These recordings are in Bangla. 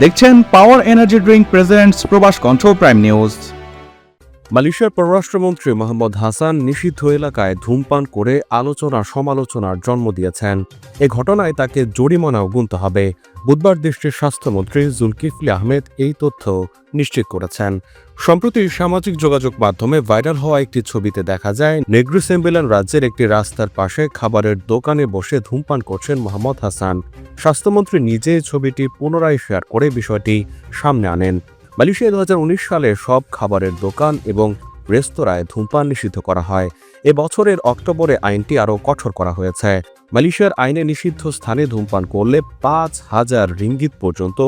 দেখছেন পাওয়ার এনার্জি ড্রিঙ্ক প্রেজেন্টস প্রবাস কন্ট্রোল প্রাইম নিউজ মালয়েশিয়ার পররাষ্ট্রমন্ত্রী মোহাম্মদ হাসান নিষিদ্ধ এলাকায় ধূমপান করে আলোচনা সমালোচনার জন্ম দিয়েছেন। এ ঘটনায় তাকে জরিমানাও গুনতে হবে। বুধবার দেশটির স্বাস্থ্যমন্ত্রী জুলকিফলি আহমেদ এই তথ্য নিশ্চিত করেছেন। সম্প্রতি সামাজিক যোগাযোগ মাধ্যমে ভাইরাল হওয়া একটি ছবিতে দেখা যায়, নেগ্রিসেম্বেলান রাজ্যের একটি রাস্তার পাশে খাবারের দোকানে বসে ধূমপান করছেন মোহাম্মদ হাসান। স্বাস্থ্যমন্ত্রী নিজে ছবিটি পুনরায় শেয়ার করে বিষয়টি সামনে আনেন। মালয়েশিয়া দুহাজার উনিশ সালে সব খাবারের দোকান এবং রেস্তোরাঁয় ধূমপান নিষিদ্ধ করা হয়। এ বছরের অক্টোবরে আইনটি আরও কঠোর করা হয়েছে। মালয়েশিয়ার আইনে নিষিদ্ধ স্থানে ধূমপান করলে পাঁচ হাজার রিঙ্গিত পর্যন্ত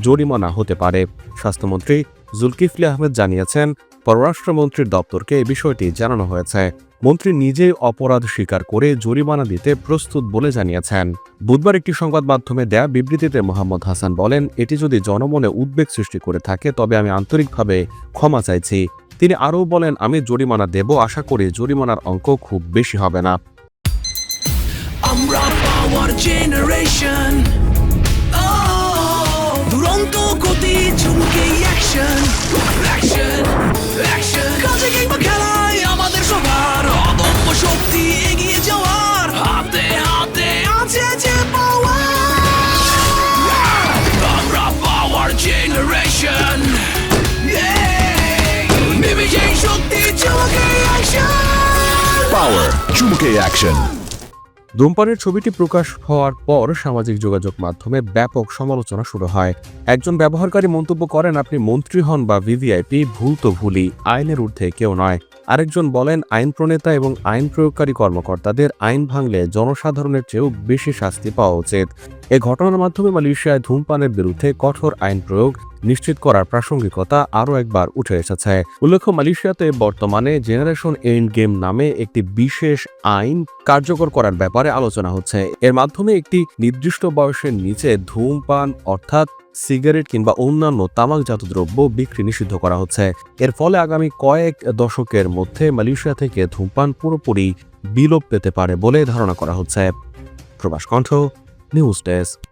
জরিমানা হতে পারে। স্বাস্থ্যমন্ত্রী জুলকিফলি আহমেদ জানিয়েছেন পররাষ্ট্রমন্ত্রীর দপ্তরকে এ বিষয়টি জানানো হয়েছে। মন্ত্রী নিজেই অপরাধ স্বীকার করে জরিমানা দিতে প্রস্তুত বলে জানিয়েছেন। বুধবার একটি সংবাদ মাধ্যমে দেয়া বিবৃতিতে মোহাম্মদ হাসান বলেন, এটি যদি জনমনে উদ্বেগ সৃষ্টি করে থাকে, তবে আমি আন্তরিকভাবে ক্ষমা চাইছি। তিনি আরও বলেন, আমি জরিমানা দেব, আশা করি জরিমানার অঙ্ক খুব বেশি হবে না। আমরা দুরন্ত গতি অ্যাকশন কিংবা খেলায় আমাদের সবার। অদম্য শক্তি এগিয়ে যাওয়ার। হাতে হাতে আছে যে পাওয়ার আমরা পাওয়ার জেনারেশন Power চুমকে অ্যাকশন ধূমপানের ছবিটি প্রকাশ হওয়ার পর সামাজিক যোগাযোগ মাধ্যমে ব্যাপক সমালোচনা শুরু হয়। একজন ব্যবহারকারী মন্তব্য করেন, আপনি মন্ত্রী হন বা ভিভিআইপি, ভুল তো ভুলই, আইনের ঊর্ধ্বে কেউ নয়। আরেকজন বলেন, আইন প্রণেতা এবং আইন প্রয়োগকারী কর্মকর্তাদের আইন ভাঙলে জনসাধারণের চেয়েও বেশি শাস্তি পাওয়া উচিত। এ ঘটনার মাধ্যমে মালয়েশিয়ায় ধূমপানের বিরুদ্ধে কঠোর আইন প্রয়োগ নিশ্চিত করার প্রাসঙ্গিকতা আরও একবার উঠে এসেছে। উল্লেখ্য, মালয়েশিয়াতে বর্তমানে জেনারেশন এন্ড গেম নামে একটি বিশেষ আইন কার্যকর করার ব্যাপারে আলোচনা হচ্ছে। এর মাধ্যমে একটি নির্দিষ্ট বয়সের নিচে ধূমপান, অর্থাৎ সিগারেট কিংবা অন্যান্য তামাকজাত দ্রব্য বিক্রি নিষিদ্ধ করা হচ্ছে। এর ফলে আগামী কয়েক দশকের মধ্যে মালয়েশিয়া থেকে ধূমপান পুরোপুরি বিলোপ পেতে পারে বলে ধারণা করা হচ্ছে। প্রবাস কণ্ঠ, নিউজ ডেস্ক।